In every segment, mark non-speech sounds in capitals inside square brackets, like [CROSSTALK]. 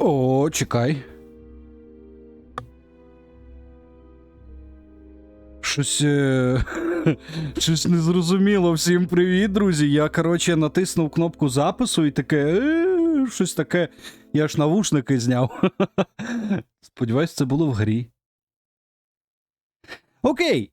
О, чекай. Щось. е, [LAUGHS] Щось незрозуміло. Всім привіт, друзі. Я, коротше, натиснув кнопку запису і таке. «Е, Щось таке. Я ж навушники зняв. [LAUGHS] Сподіваюсь, це було в грі. Окей.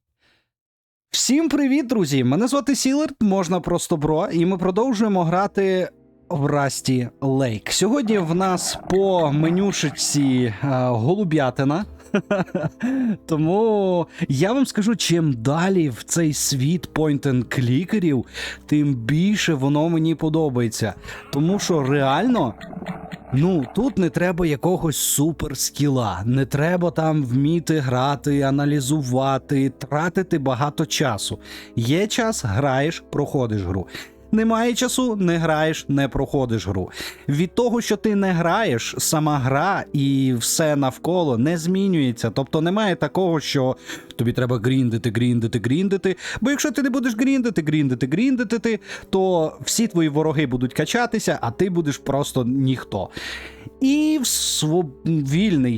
Всім привіт, друзі! Мене звати Сілерт, можна просто бро, і ми продовжуємо грати в Расті Лейк. Сьогодні в нас по менюшечці е, голуб'ятина. [LAUGHS] Тому я вам скажу, чим далі в цей світ point-and-клікерів, тим більше воно мені подобається. Тому що реально. Ну, тут не треба якогось суперскіла, не треба там вміти грати, аналізувати, тратити багато часу. Є час, граєш, проходиш гру. Немає часу, не граєш, не проходиш гру. Від того, що ти не граєш, сама гра і все навколо не змінюється. Тобто немає такого, що тобі треба гріндити, гріндити, гріндити. Бо якщо ти не будеш гріндити, гріндити, гріндити, ти, то всі твої вороги будуть качатися, а ти будеш просто ніхто. І в своб...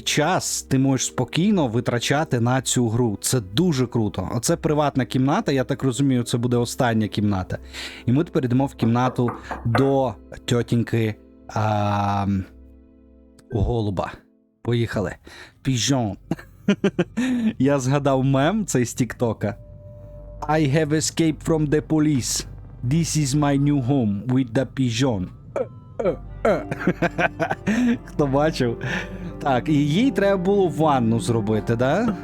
час ти можеш спокійно витрачати на цю гру. Це дуже круто. Оце приватна кімната, я так розумію, це буде остання кімната. І ми тепер йдемо в кімнату до тьотіньки а... голуба. Поїхали. Піжон. [LAUGHS] Я згадав мем цей з Тіктока. I have escaped from the police. This is my new home with the pigeon. [LAUGHS] Хто бачив? Так, і їй треба було ванну зробити, да?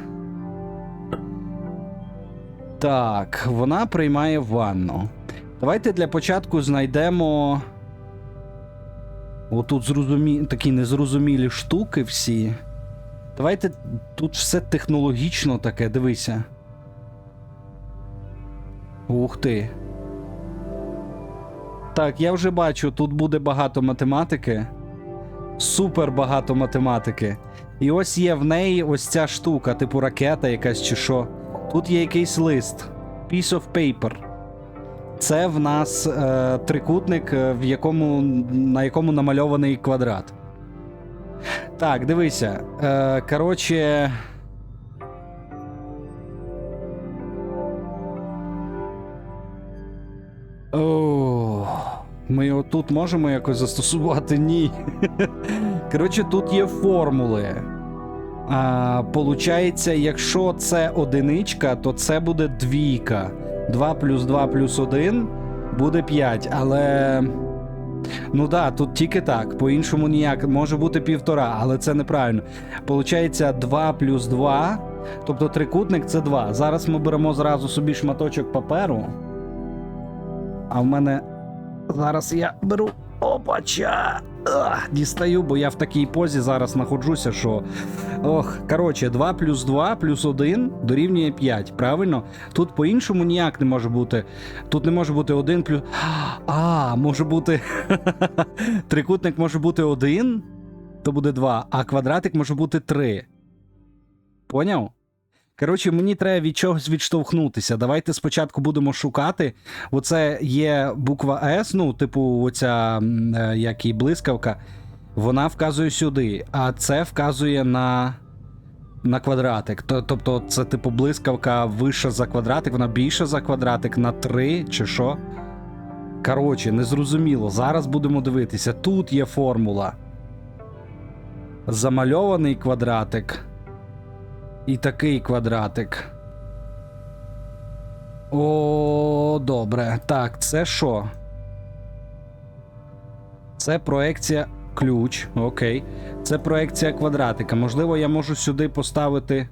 Так, вона приймає ванну. Давайте для початку знайдемо. Отут зрозумі... такі незрозумілі штуки всі. Давайте тут все технологічно таке, дивися. Ух ти. Так, я вже бачу, тут буде багато математики. Супер багато математики. І ось є в неї ось ця штука, типу ракета якась чи що. Тут є якийсь лист. Piece of paper. Це в нас е, трикутник, е, в якому, на якому намальований квадрат. Так, дивися. Е, коротше. О, ми його тут можемо якось застосувати? Ні. Коротше, тут є формули. А, Получається, якщо це одиничка, то це буде двійка. 2 плюс 2 плюс 1 буде 5. Але. Ну да, тут тільки так. По-іншому ніяк. Може бути півтора, але це неправильно. Получається 2 плюс 2. Тобто трикутник це 2. Зараз ми беремо зразу собі шматочок паперу. А в мене зараз я беру. Опача! Дістаю, бо я в такій позі зараз знаходжуся, що. Ох, коротше, 2 плюс 2 плюс 1 дорівнює 5. Правильно? Тут по-іншому ніяк не може бути. Тут не може бути 1 плюс. А, може бути. [LAUGHS] Трикутник може бути 1, то буде 2, а квадратик може бути 3. Поняв? Коротше, мені треба від чогось відштовхнутися. Давайте спочатку будемо шукати. Оце є буква С, ну, типу, оця е, як і блискавка. Вона вказує сюди, а це вказує на на квадратик. Тобто, це, типу, блискавка вища за квадратик, вона більша за квадратик на 3 чи що. Коротше, незрозуміло. Зараз будемо дивитися. Тут є формула. Замальований квадратик. І такий квадратик. О, добре. Так, це що? Це проекція ключ. Окей. Це проекція квадратика. Можливо, я можу сюди поставити.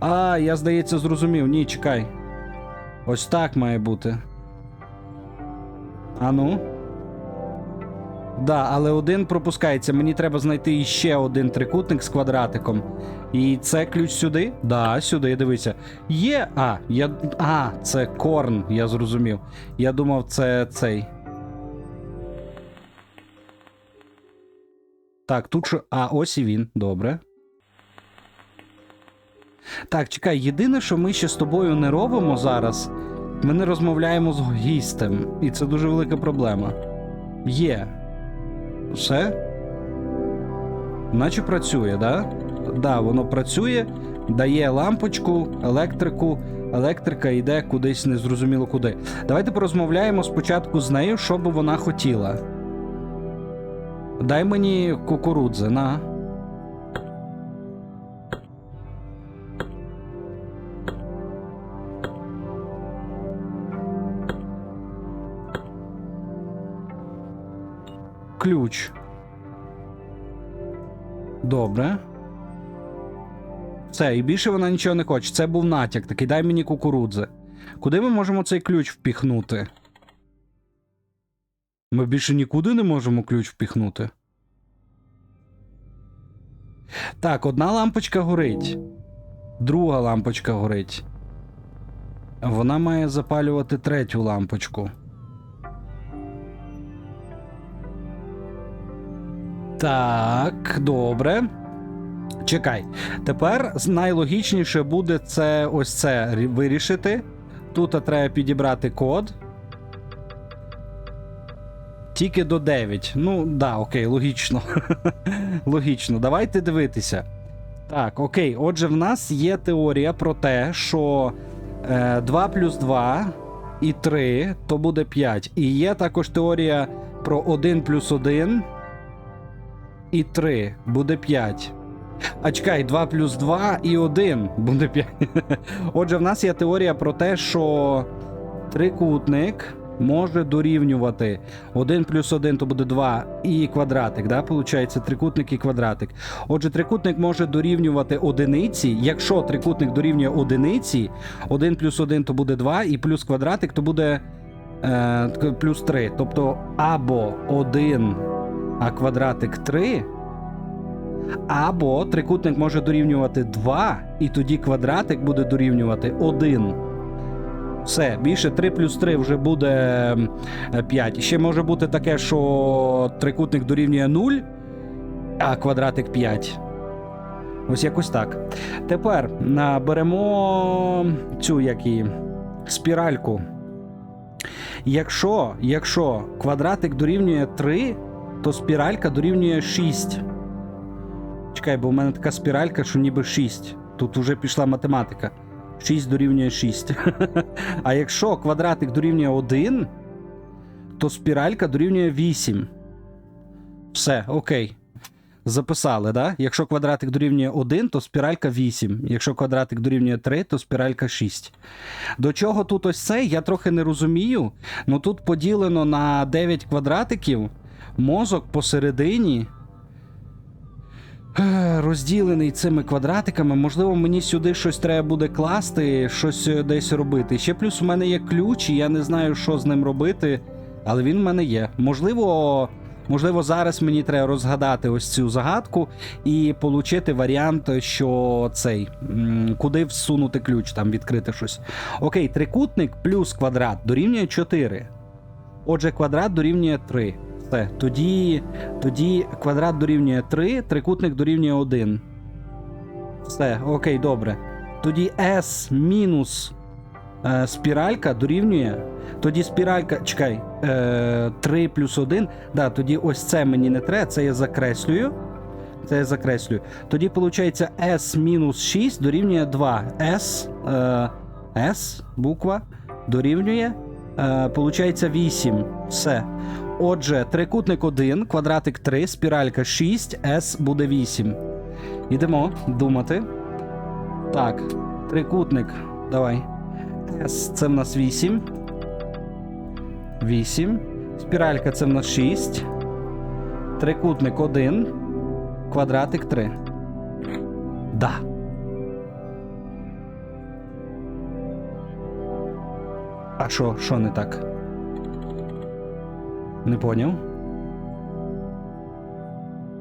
А, я, здається, зрозумів. Ні, чекай. Ось так має бути. А ну. Да, але один пропускається. Мені треба знайти іще один трикутник з квадратиком. І це ключ сюди? Да, сюди, дивися. Є. А, я. А, це корн, я зрозумів. Я думав, це цей. Так, тут що. А, ось і він. Добре. Так, чекай, єдине, що ми ще з тобою не робимо зараз. Ми не розмовляємо з гістем. І це дуже велика проблема. Є. Все? Наче працює, да? Да, воно працює, дає лампочку, електрику. Електрика йде кудись незрозуміло куди. Давайте порозмовляємо спочатку з нею, що би вона хотіла. Дай мені кукурудзи, на. Ключ. Добре. Все, і більше вона нічого не хоче. Це був натяк, такий дай мені кукурудзи. Куди ми можемо цей ключ впіхнути? Ми більше нікуди не можемо ключ впіхнути. Так, одна лампочка горить. Друга лампочка горить. Вона має запалювати третю лампочку. Так, добре. Чекай. Тепер найлогічніше буде це ось це вирішити. Тут треба підібрати код. Тільки до 9. Ну, да, окей, логічно. [LAUGHS] логічно. Давайте дивитися. Так, окей. Отже, в нас є теорія про те, що е, 2 плюс 2 і 3 то буде 5. І є також теорія про 1 плюс 1 і 3 буде 5. А чекай, 2 плюс 2 і 1 буде 5. [LAUGHS] Отже, в нас є теорія про те, що трикутник може дорівнювати 1 плюс 1 то буде 2 і квадратик, да? Получається трикутник і квадратик. Отже, трикутник може дорівнювати одиниці. Якщо трикутник дорівнює одиниці, 1 плюс 1 то буде 2, і плюс квадратик то буде е, плюс 3. Тобто або 1, а квадратик 3. Або трикутник може дорівнювати 2, і тоді квадратик буде дорівнювати 1. Все, більше 3 плюс 3 вже буде ем, 5. Ще може бути таке, що трикутник дорівнює 0, а квадратик 5. Ось якось так. Тепер а, беремо цю як її, спіральку. Якщо, якщо квадратик дорівнює 3, то спіралька дорівнює 6. Чекай, бо в мене така спіралька, що ніби 6. Тут вже пішла математика. 6 дорівнює 6. [LAUGHS] а якщо квадратик дорівнює 1, то спіралька дорівнює 8. Все, окей. Записали, да? Якщо квадратик дорівнює 1, то спіралька 8. Якщо квадратик дорівнює 3, то спіралька 6. До чого тут ось це, я трохи не розумію. Ну тут поділено на 9 квадратиків, мозок посередині. Е, Розділений цими квадратиками, можливо, мені сюди щось треба буде класти, щось е, десь робити. Ще плюс у мене є ключ, і я не знаю, що з ним робити, але він в мене є. Можливо, можливо, зараз мені треба розгадати ось цю загадку і отримати варіант, що цей, куди всунути ключ, там відкрити щось. Окей, трикутник плюс квадрат дорівнює 4. Отже, квадрат дорівнює 3. Все. Тоді, тоді квадрат дорівнює 3, трикутник дорівнює 1. Все, окей, добре. Тоді S мінус е, спіралька дорівнює. Тоді спіралька. Чекай, е, 3 плюс 1. Да, тоді ось це мені не треба, це я закреслюю. Це я закреслюю. Тоді виходить S мінус 6 дорівнює 2. S, е, S буква дорівнює. Е, получається 8. Все. Отже, трикутник 1, квадратик 3, спіралька 6, S буде 8. Ідемо думати. Так, трикутник. Давай. S це в нас 8. 8. Спіралька це в нас 6. Трикутник 1. Квадратик 3. Да. А що, що не так? Не поняв.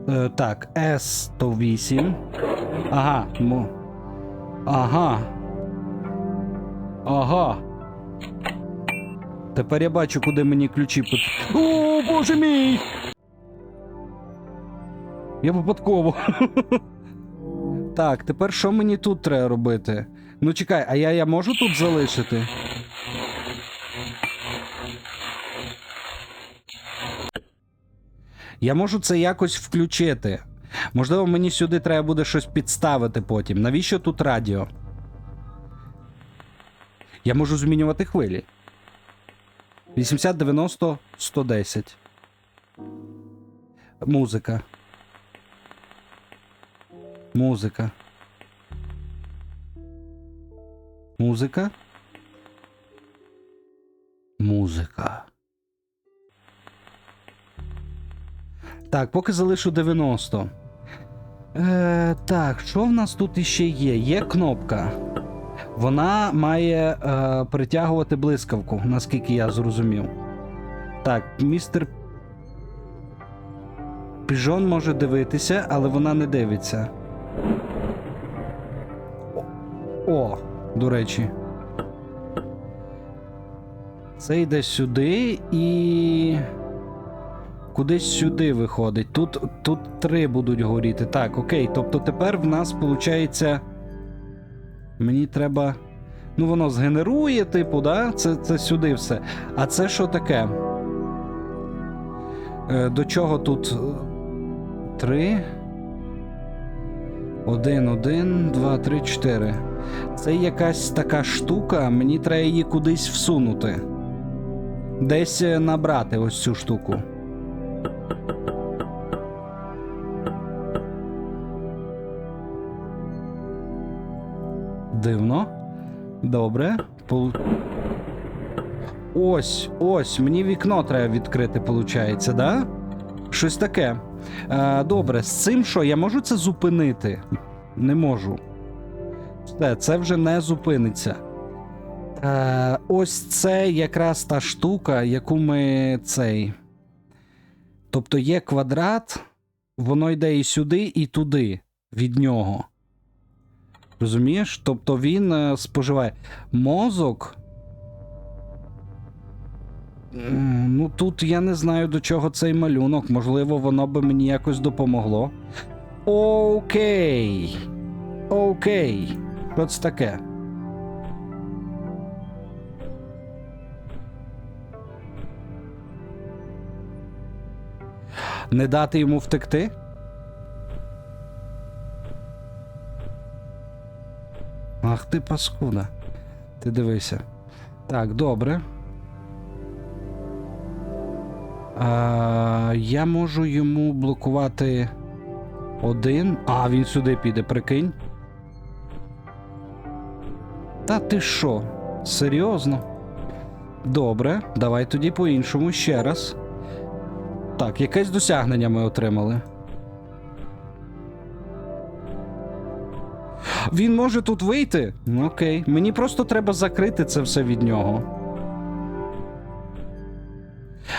Е, так, S то 8. Ага. Мо. Ага. Ага. Тепер я бачу, куди мені ключі пот... О, боже мій! Я випадково. [LAUGHS] так, тепер що мені тут треба робити? Ну чекай, а я, я можу тут залишити? Я можу це якось включити. Можливо, мені сюди треба буде щось підставити потім. Навіщо тут радіо? Я можу змінювати хвилі. 80, 90, 110. Музика. Музика. Музика. Музика. Так, поки залишу 90. Е, так, що в нас тут іще є? Є кнопка. Вона має е, притягувати блискавку, наскільки я зрозумів. Так, містер. Піжон може дивитися, але вона не дивиться. О, до речі. Це йде сюди і. Кудись сюди виходить. Тут, тут три будуть горіти. Так, окей. Тобто тепер в нас виходить. Мені треба. Ну, воно згенерує, типу, да? Це, це сюди все. А це що таке? Е, до чого тут? е, Три. Один, один, два, три, чотири. Це якась така штука, мені треба її кудись всунути. Десь е, набрати ось цю штуку. Дивно. Добре. Пол... Ось, ось, мені вікно треба відкрити, виходить, да? Щось таке. Е, добре, з цим що? Я можу це зупинити? Не можу. Все, це вже не зупиниться. Е, ось це якраз та штука, яку ми цей. Тобто є квадрат, воно йде і сюди, і туди від нього. Розумієш? Тобто він е, споживає мозок. Ну, тут я не знаю до чого цей малюнок. Можливо, воно би мені якось допомогло. Окей. Окей. Що це таке? Не дати йому втекти? Ах ти паскуда. Ти дивися. Так, добре. А, я можу йому блокувати один. А, він сюди піде, прикинь. Та ти що? Серйозно? Добре, давай тоді по-іншому ще раз. Так, якесь досягнення ми отримали. Він може тут вийти? Ну окей. Мені просто треба закрити це все від нього.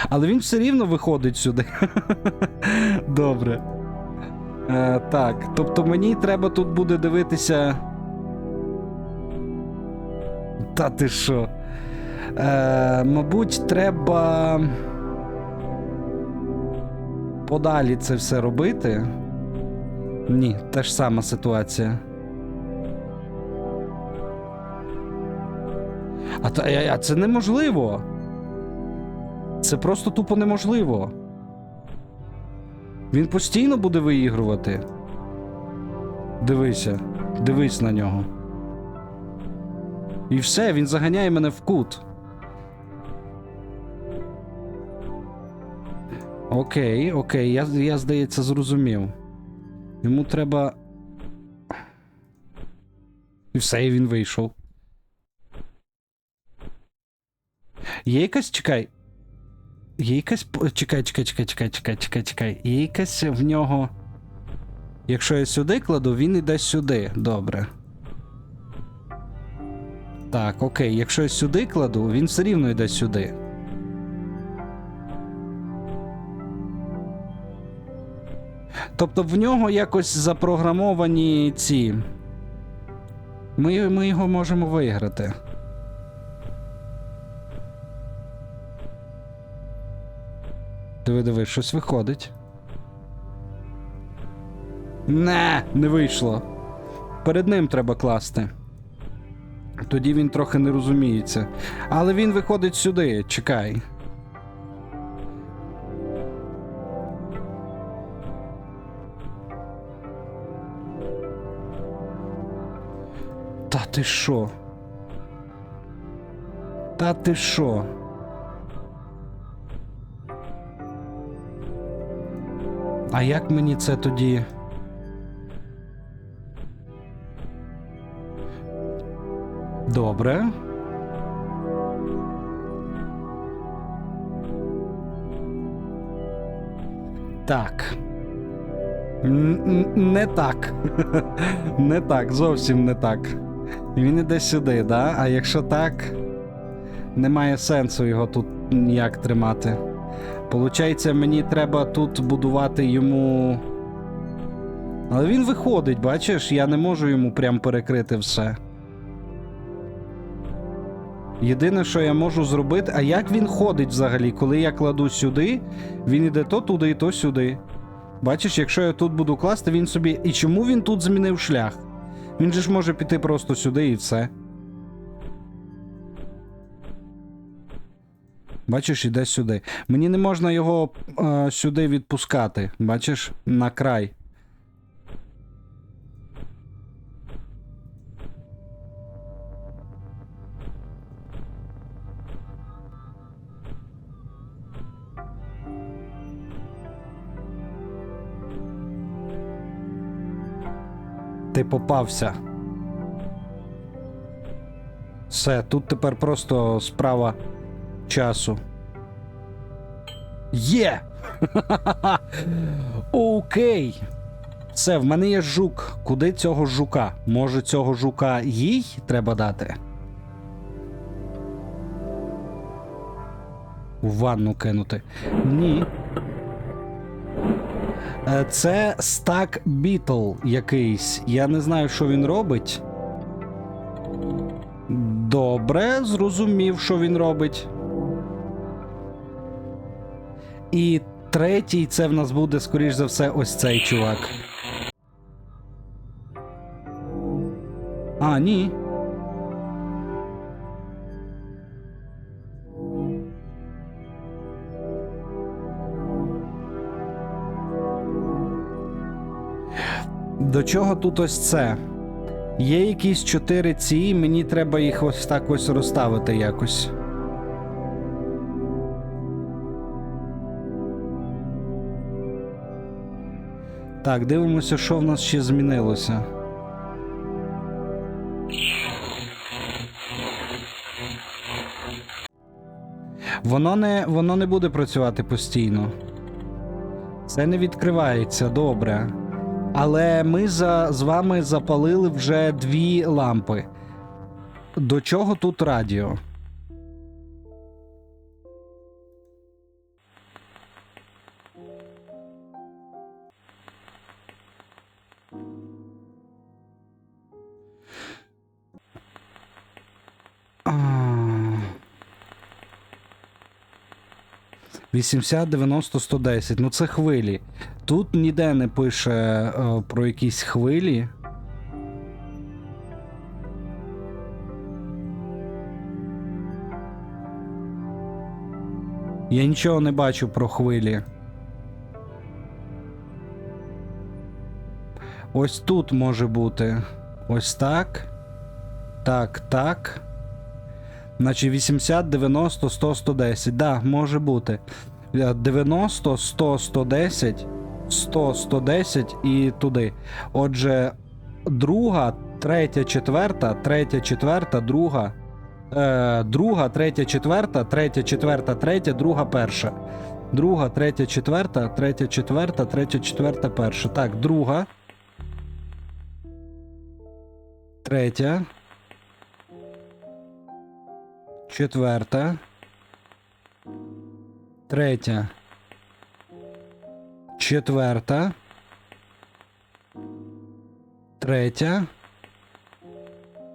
Але він все рівно виходить сюди. [LAUGHS] Добре. Е, так, тобто мені треба тут буде дивитися. Та ти що? Е, мабуть, треба подалі це все робити. Ні, та ж сама ситуація. А, та, а це неможливо. Це просто тупо неможливо. Він постійно буде виігрувати. Дивися, дивись на нього. І все, він заганяє мене в кут. Окей, окей, я, я здається, зрозумів. Йому треба. І все, і він вийшов. Є якась. Чекай. Є якась. Чекай, чекай, чекай, чекай, чекай, чекай, чекай. Є якась в нього. Якщо я сюди кладу, він іде сюди. Добре. Так, окей, якщо я сюди кладу, він все рівно йде сюди. Тобто в нього якось запрограмовані ці. Ми, ми його можемо виграти. Диви, диви, щось виходить. Не, не вийшло. Перед ним треба класти. Тоді він трохи не розуміється. Але він виходить сюди, чекай. Та ти що? Та ти що? А як мені це тоді? Добре. Так. Не так. [LAUGHS] Не так, зовсім не так. Він іде сюди, да? А якщо так, немає сенсу його тут ніяк тримати. Получається, мені треба тут будувати йому. Але він виходить, бачиш, я не можу йому прям перекрити все. Єдине, що я можу зробити, а як він ходить взагалі, коли я кладу сюди, він іде то туди, і то сюди. Бачиш, якщо я тут буду класти, він собі. І чому він тут змінив шлях? Він же ж може піти просто сюди і все. Бачиш, іде сюди. Мені не можна його е, сюди відпускати. Бачиш, на край. Ти попався. Все, тут тепер просто справа часу. Є! [LAUGHS] Окей. Все, в мене є жук. Куди цього жука? Може, цього жука їй треба дати? У ванну кинути. Ні. Е, Це стак бітл якийсь. Я не знаю, що він робить. Добре, зрозумів, що він робить. І третій це в нас буде, скоріш за все, ось цей чувак. А, ні. До чого тут ось це? Є якісь чотири ці, мені треба їх ось так ось розставити якось. Так, дивимося, що в нас ще змінилося. Воно не, воно не буде працювати постійно. Це не відкривається добре. Але ми за, з вами запалили вже дві лампи. До чого тут радіо? 80, 90, 110. Ну це хвилі. Тут ніде не пише е, про якісь хвилі. Я нічого не бачу про хвилі. Ось тут може бути. Ось так. Так, так. Значить 80, 90, 100, 110. Да, може бути. Е, 90, 100, 110, 100, 110 і туди. Отже, друга, третя, четверта, третя, четверта, друга. Е, друга, третя, четверта, третя, четверта, третя, друга, перша. Друга, третя, четверта, третя, четверта, третя, четверта, перша. Так, друга. Третя. Четверта. Третя. Четверта. Третя.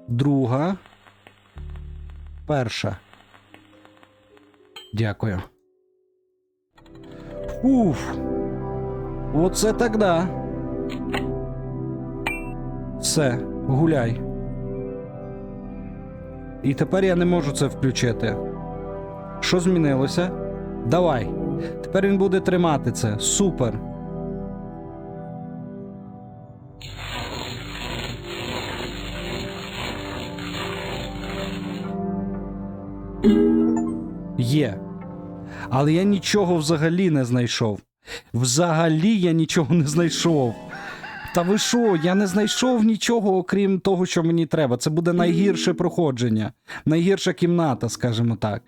Друга. Перша. Дякую. Уф. Оце тогда. Все, гуляй. І тепер я не можу це включити. Що змінилося? Давай. Тепер він буде тримати це. Супер. Є. Але я нічого взагалі не знайшов. Взагалі я нічого не знайшов. Та ви що, я не знайшов нічого, окрім того, що мені треба. Це буде найгірше проходження, найгірша кімната, скажімо так.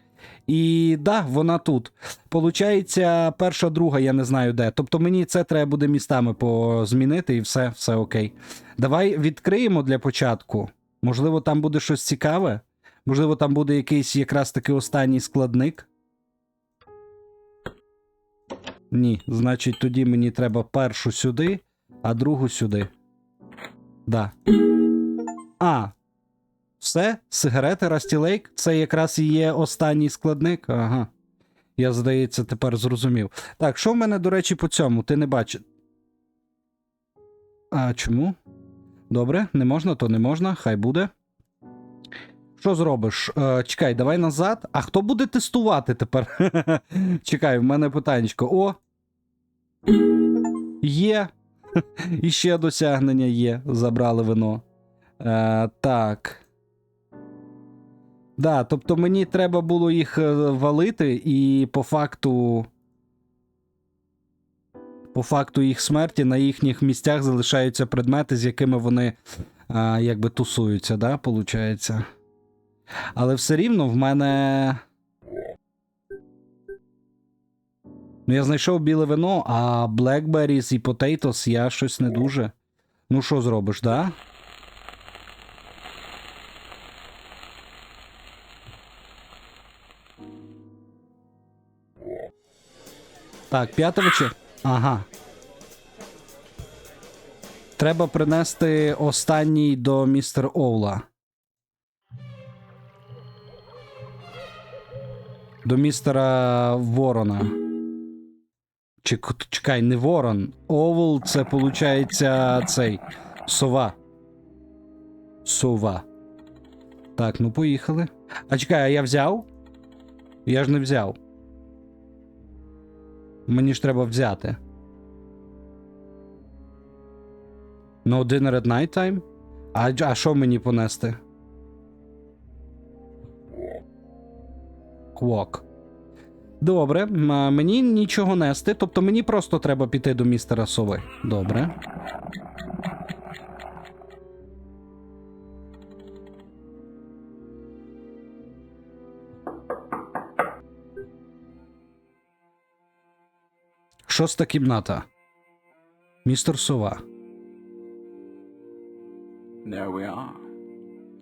І да, вона тут. Получається, перша, друга, я не знаю де. Тобто мені це треба буде містами позмінити і все, все окей. Давай відкриємо для початку. Можливо, там буде щось цікаве. Можливо, там буде якийсь якраз таки останній складник. Ні, значить, тоді мені треба першу сюди, а другу сюди. Да. А. Все, сигарети Lake, це якраз і є останній складник. Ага. Я, здається, тепер зрозумів. Так, що в мене, до речі, по цьому? Ти не бачиш. А чому? Добре, не можна, то не можна, хай буде. Що зробиш? Е, чекай, давай назад. А хто буде тестувати тепер? [LAUGHS] чекай, в мене питаннячко. О! Є. [LAUGHS] І ще досягнення є. Забрали вино. Е, так. Да, тобто мені треба було їх е, валити, і по факту. По факту їх смерті на їхніх місцях залишаються предмети, з якими вони а, якби тусуються, да, получається. Але все рівно в мене. Ну, я знайшов біле вино, а Blackberries і Potatoes я щось не дуже. Ну, що зробиш, да? Так, п'ята вечір. Ага. Треба принести останній до містер Оула. До містера Ворона. Чек- Чекай, не Ворон. Овл це получається цей. Сова. Сова. Так, ну поїхали. А чекай, а я взяв? Я ж не взяв. Мені ж треба взяти. No dinner at night time? А, а що мені понести? Квок. Добре, мені нічого нести, тобто мені просто треба піти до містера Сови. Добре. Шоста кімната. Містер Сова. There we are.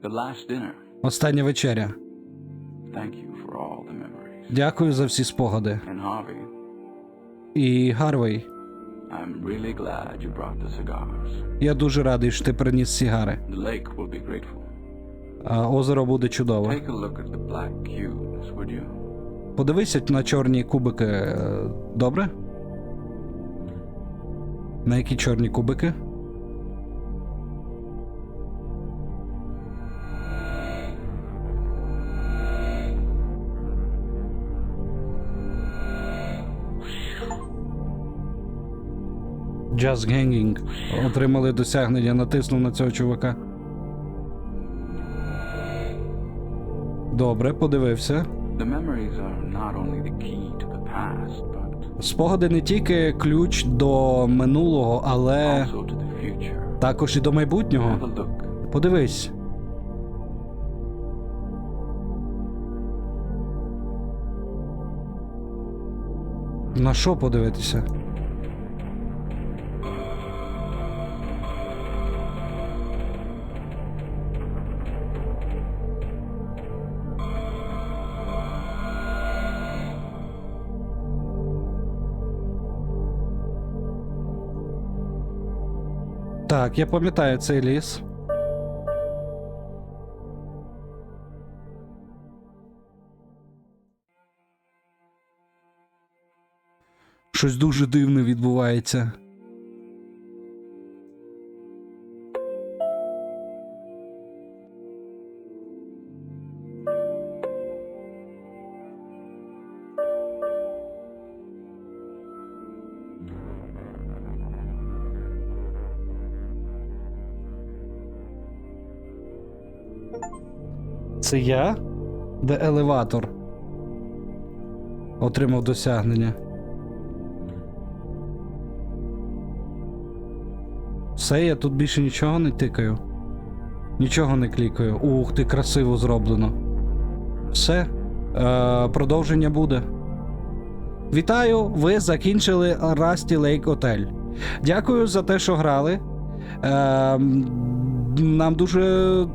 The last dinner. Остання вечеря. Thank you for all the memories. Dякую за всі спогади. І Гарвей, я дуже радий, що ти приніс сігари. А озеро буде you? Подивися на чорні кубики. е, Добре? На які чорні кубики? Just Hanging. Отримали досягнення, натиснув на цього чувака. Добре, подивився. Спогади не тільки ключ до минулого, але також і до майбутнього. Подивись. На що подивитися? Так, я пам'ятаю цей ліс. Щось дуже дивне відбувається. Це я? Де елеватор? Отримав досягнення. Все, я тут більше нічого не тикаю. Нічого не клікаю. Ух ти, красиво зроблено. Все. Е, продовження буде. Вітаю! Ви закінчили Rusty Lake Hotel. Дякую за те, що грали. Е, нам дуже.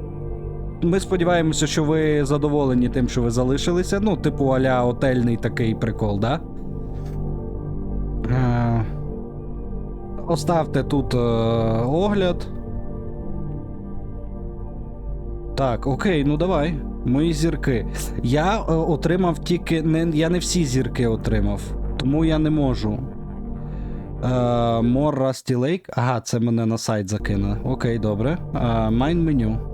Ми сподіваємося, що ви задоволені тим, що ви залишилися. Ну, типу, аля отельний такий прикол, да? Е, оставте тут е, огляд. Так, окей, ну давай. Мої зірки. Я е, отримав тільки. Не, я не всі зірки отримав, тому я не можу. Е, More Rusty Lake. Ага, це мене на сайт закине. Окей, добре. Е, Mine меню.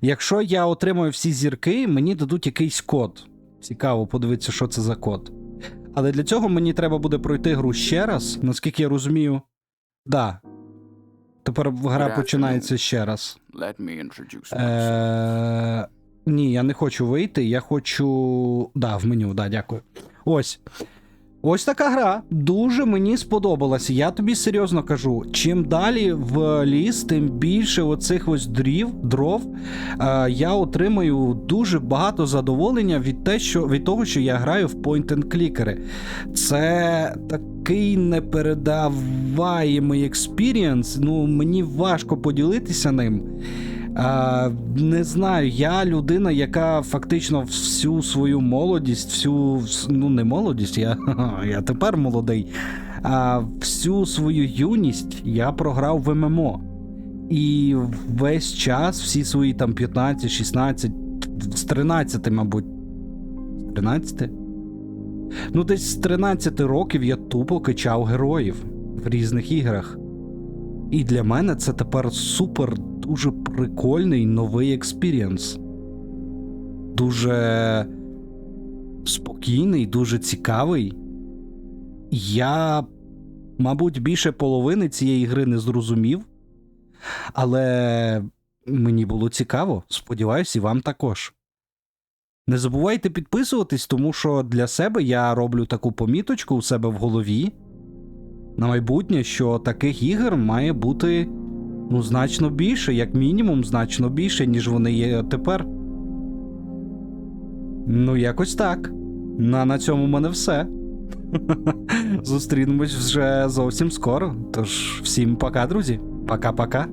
Якщо я отримаю всі зірки, мені дадуть якийсь код. Цікаво, подивитися, що це за код. Але для цього мені треба буде пройти гру ще раз, наскільки я розумію. Да. Тепер гра починається ще раз. Е, ні, я не хочу вийти, я хочу. Да, в меню, да, дякую. Ось. Ось така гра. Дуже мені сподобалася. Я тобі серйозно кажу. Чим далі в ліс, тим більше оцих ось дрів, дров. Е, я отримаю дуже багато задоволення від, те, що, від того, що я граю в point-and-клікери. Це такий непередаваємий експірієнс. Ну, мені важко поділитися ним. А, не знаю, я людина, яка фактично всю свою молодість, всю ну не молодість, я, [LAUGHS] я тепер молодий. А всю свою юність я програв в ММО. І весь час, всі свої там 15, 16, з 13, мабуть. З 13? Ну, десь з 13 років я тупо качав героїв в різних іграх. І для мене це тепер супер дуже прикольний новий експірієнс. Дуже спокійний, дуже цікавий. Я, мабуть, більше половини цієї гри не зрозумів, але мені було цікаво. Сподіваюсь, і вам також. Не забувайте підписуватись, тому що для себе я роблю таку поміточку у себе в голові на майбутнє, що таких ігор має бути ну, значно більше, як мінімум, значно більше, ніж вони є тепер. Ну, якось так. На, на цьому в мене все. [LAUGHS] Зустрінемось вже зовсім скоро. Тож, всім пока, друзі. Пока-пока.